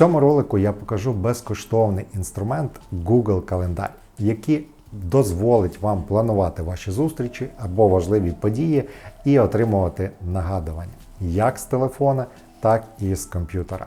цьому ролику я покажу безкоштовний інструмент Google Календар, який дозволить вам планувати ваші зустрічі або важливі події і отримувати нагадування як з телефона, так і з комп'ютера.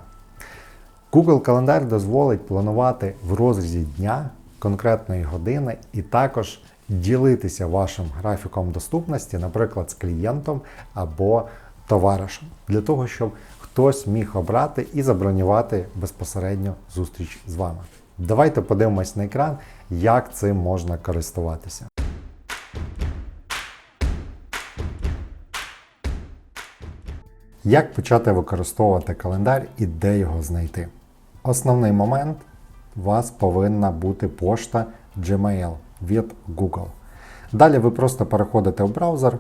Google Календар дозволить планувати в розрізі дня, конкретної години і також ділитися вашим графіком доступності, наприклад, з клієнтом або товаришем, для того, щоб хтось міг обрати і забронювати безпосередньо зустріч з вами. Давайте подивимось на екран, як цим можна користуватися. Як почати використовувати календар і де його знайти? Основний момент у вас повинна бути пошта Gmail від Google. Далі ви просто переходите в браузер,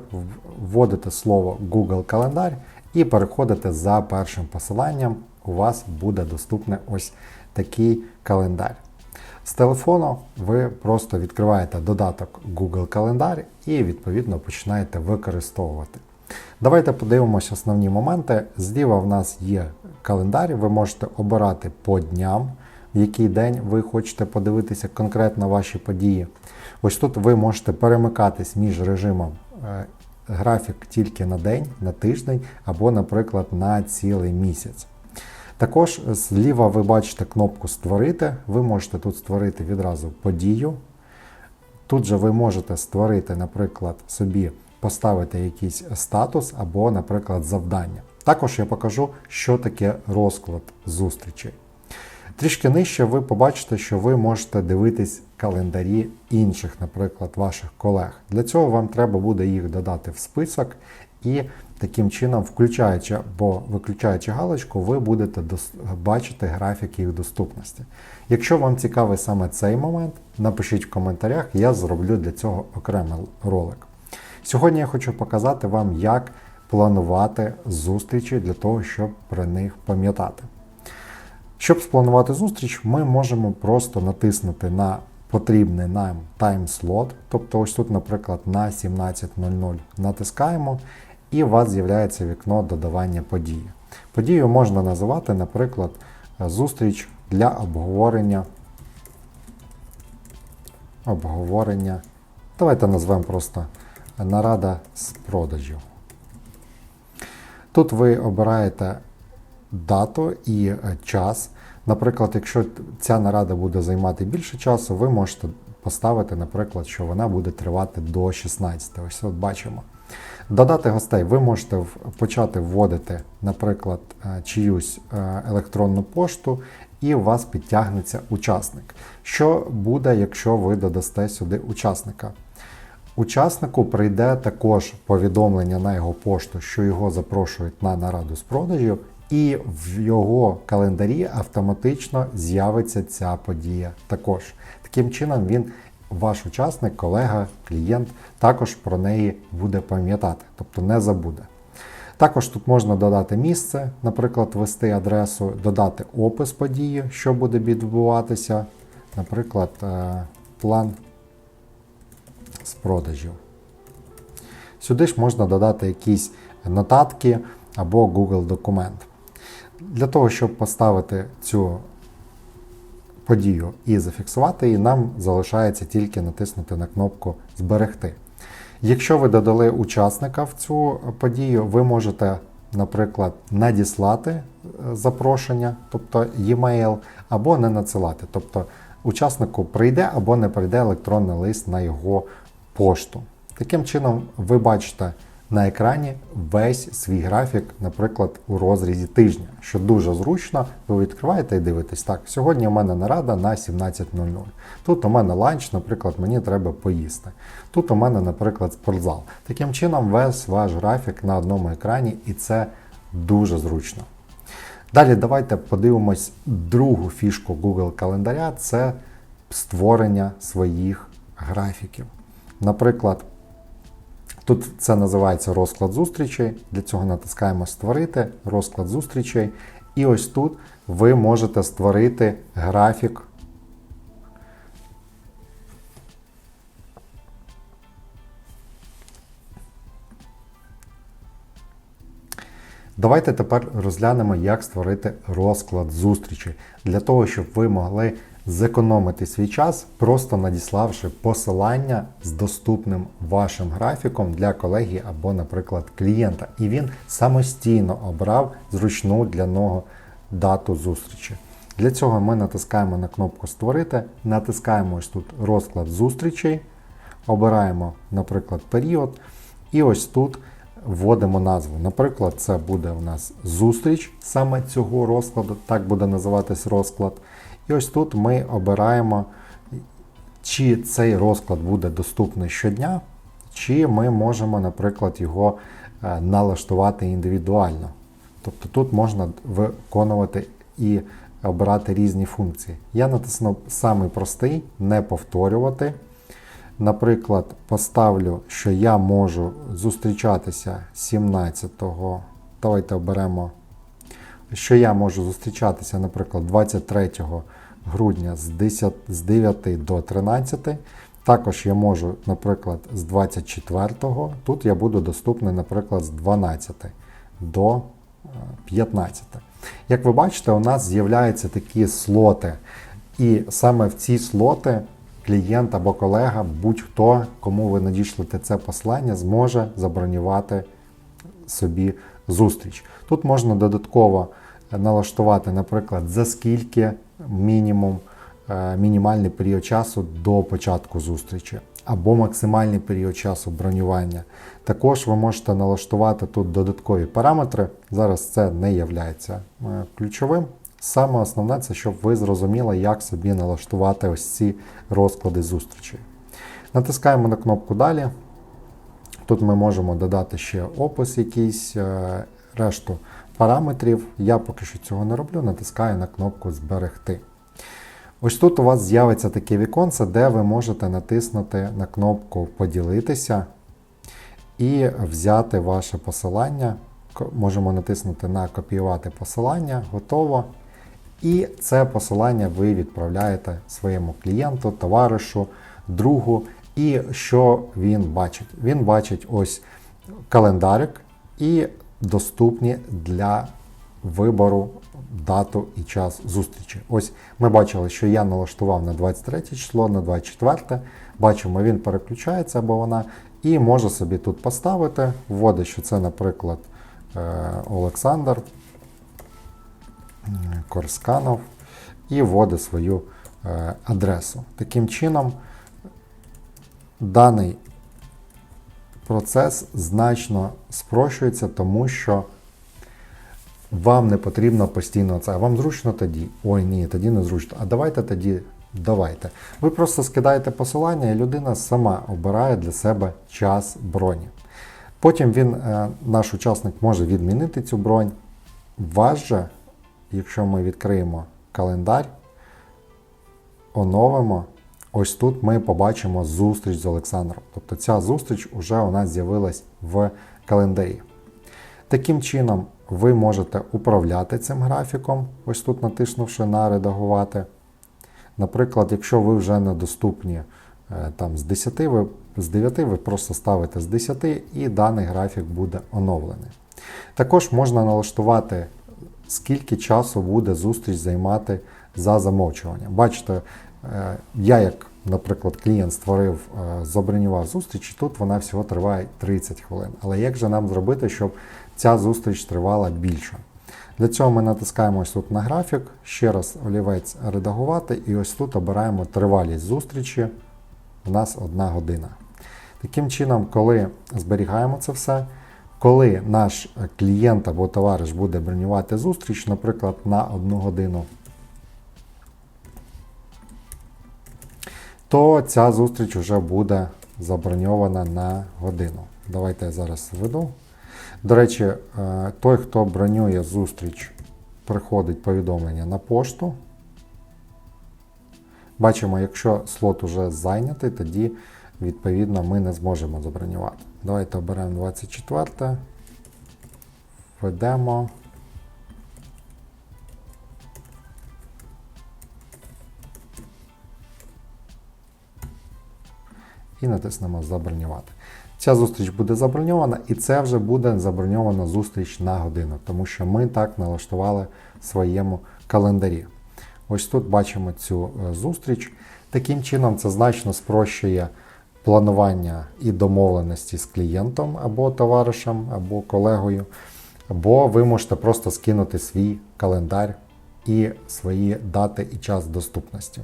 вводите слово Google Календар і переходите за першим посиланням. У вас буде доступний ось такий календар. З телефону ви просто відкриваєте додаток Google Календар і відповідно починаєте використовувати. Давайте подивимося основні моменти. Зліва в нас є календар, ви можете обирати по дням, в який день ви хочете подивитися конкретно ваші події. Ось тут ви можете перемикатись між режимом е, графік тільки на день, на тиждень або, наприклад, на цілий місяць. Також зліва ви бачите кнопку Створити. Ви можете тут створити відразу подію. Тут же ви можете створити, наприклад, собі поставити якийсь статус або, наприклад, завдання. Також я покажу, що таке розклад зустрічей. Трішки нижче ви побачите, що ви можете дивитись календарі інших, наприклад, ваших колег. Для цього вам треба буде їх додати в список і таким чином, включаючи або виключаючи галочку, ви будете бачити графік їх доступності. Якщо вам цікавий саме цей момент, напишіть в коментарях, я зроблю для цього окремий ролик. Сьогодні я хочу показати вам, як планувати зустрічі для того, щоб про них пам'ятати. Щоб спланувати зустріч, ми можемо просто натиснути на потрібний нам тайм-слот, тобто ось тут, наприклад, на 17.00 натискаємо, і у вас з'являється вікно додавання події. Подію можна називати, наприклад, зустріч для обговорення. Обговорення. Давайте назвемо просто нарада з продажів. Тут ви обираєте дату і е, час. Наприклад, якщо ця нарада буде займати більше часу, ви можете поставити, наприклад, що вона буде тривати до 16. Ось от бачимо. Додати гостей ви можете почати вводити, наприклад, е, чиюсь е, електронну пошту, і у вас підтягнеться учасник. Що буде, якщо ви додасте сюди учасника? Учаснику прийде також повідомлення на його пошту, що його запрошують на нараду з продажів, і в його календарі автоматично з'явиться ця подія також. Таким чином, він, ваш учасник, колега, клієнт, також про неї буде пам'ятати, тобто не забуде. Також тут можна додати місце, наприклад, ввести адресу, додати опис події, що буде відбуватися, наприклад, е, план з продажів. Сюди ж можна додати якісь нотатки або Google документ. Для того, щоб поставити цю подію і зафіксувати її, нам залишається тільки натиснути на кнопку Зберегти. Якщо ви додали учасника в цю подію, ви можете, наприклад, надіслати е, запрошення, тобто e-mail, або не надсилати. Тобто учаснику прийде або не прийде електронний лист на його пошту. Таким чином, ви бачите на екрані весь свій графік, наприклад, у розрізі тижня, що дуже зручно, ви відкриваєте і дивитесь, так, сьогодні у мене нарада на 17.00. Тут у мене ланч, наприклад, мені треба поїсти. Тут у мене, наприклад, спортзал. Таким чином, весь ваш графік на одному екрані, і це дуже зручно. Далі давайте подивимось другу фішку Google календаря це створення своїх графіків. Наприклад, тут це називається розклад зустрічей. Для цього натискаємо Створити розклад зустрічей. І ось тут ви можете створити графік. Давайте тепер розглянемо, як створити розклад зустрічі для того, щоб ви могли зекономити свій час, просто надіславши посилання з доступним вашим графіком для колеги або, наприклад, клієнта. І він самостійно обрав зручну для нього дату зустрічі. Для цього ми натискаємо на кнопку Створити, натискаємо ось тут розклад зустрічей, обираємо, наприклад, період, і ось тут вводимо назву. Наприклад, це буде у нас зустріч саме цього розкладу, так буде називатись розклад. І ось тут ми обираємо, чи цей розклад буде доступний щодня, чи ми можемо, наприклад, його е, налаштувати індивідуально. Тобто тут можна виконувати і обирати різні функції. Я натиснув самий простий, не повторювати. Наприклад, поставлю, що я можу зустрічатися 17-го. Давайте оберемо, що я можу зустрічатися, наприклад, 23 грудня з 10, з 9 до 13. Також я можу, наприклад, з 24-го. Тут я буду доступний, наприклад, з 12 до 15. Як ви бачите, у нас з'являються такі слоти. І саме в ці слоти клієнт або колега, будь-хто, кому ви надішлете це послання, зможе забронювати собі зустріч. Тут можна додатково налаштувати, наприклад, за скільки мінімум, е, мінімальний період часу до початку зустрічі, або максимальний період часу бронювання. Також ви можете налаштувати тут додаткові параметри. Зараз це не є ключовим. Саме основне це, щоб ви зрозуміли, як собі налаштувати ось ці розклади зустрічей. Натискаємо на кнопку Далі. Тут ми можемо додати ще опис якийсь, е, решту параметрів. Я поки що цього не роблю, натискаю на кнопку Зберегти. Ось тут у вас з'явиться таке віконце, де ви можете натиснути на кнопку Поділитися і взяти ваше посилання. Можемо натиснути на Копіювати посилання, готово. І це посилання ви відправляєте своєму клієнту, товаришу, другу. І що він бачить? Він бачить ось календарик і доступні для вибору дату і час зустрічі. Ось ми бачили, що я налаштував на 23 число, на 24. Бачимо, він переключається або вона, і може собі тут поставити, вводить, що це, наприклад, е, Олександр. Корсканов і вводить свою е, адресу. Таким чином, даний процес значно спрощується, тому що вам не потрібно постійно це. А вам зручно тоді? Ой, ні, тоді не зручно. А давайте тоді. Давайте. Ви просто скидаєте посилання, і людина сама обирає для себе час броні. Потім він, е, наш учасник може відмінити цю бронь. Вас же якщо ми відкриємо календар, оновимо, ось тут ми побачимо зустріч з Олександром. Тобто ця зустріч вже у нас з'явилась в календарі. Таким чином, ви можете управляти цим графіком, ось тут натиснувши на редагувати. Наприклад, якщо ви вже недоступні е, там, з 10, ви, з 9, ви просто ставите з 10 і даний графік буде оновлений. Також можна налаштувати скільки часу буде зустріч займати за замовчуванням. Бачите, я, як, наприклад, клієнт створив, е, забронював зустріч, і тут вона всього триває 30 хвилин. Але як же нам зробити, щоб ця зустріч тривала більше? Для цього ми натискаємо ось тут на графік, ще раз олівець редагувати, і ось тут обираємо тривалість зустрічі. У нас одна година. Таким чином, коли зберігаємо це все, коли наш клієнт або товариш буде бронювати зустріч, наприклад, на одну годину, то ця зустріч вже буде заброньована на годину. Давайте я зараз введу. До речі, е, той, хто бронює зустріч, приходить повідомлення на пошту. Бачимо, якщо слот уже зайнятий, тоді відповідно ми не зможемо забронювати. Давайте оберемо 24, введемо. І натиснемо Забронювати. Ця зустріч буде заброньована, і це вже буде заброньована зустріч на годину, тому що ми так налаштували в своєму календарі. Ось тут бачимо цю е, зустріч. Таким чином, це значно спрощує планування і домовленості з клієнтом або товаришем, або колегою. Або ви можете просто скинути свій календар і свої дати і час доступності.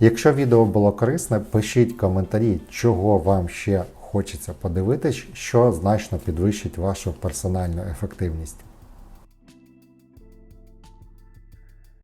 Якщо відео було корисне, пишіть коментарі, чого вам ще хочеться подивитись, що значно підвищить вашу персональну ефективність.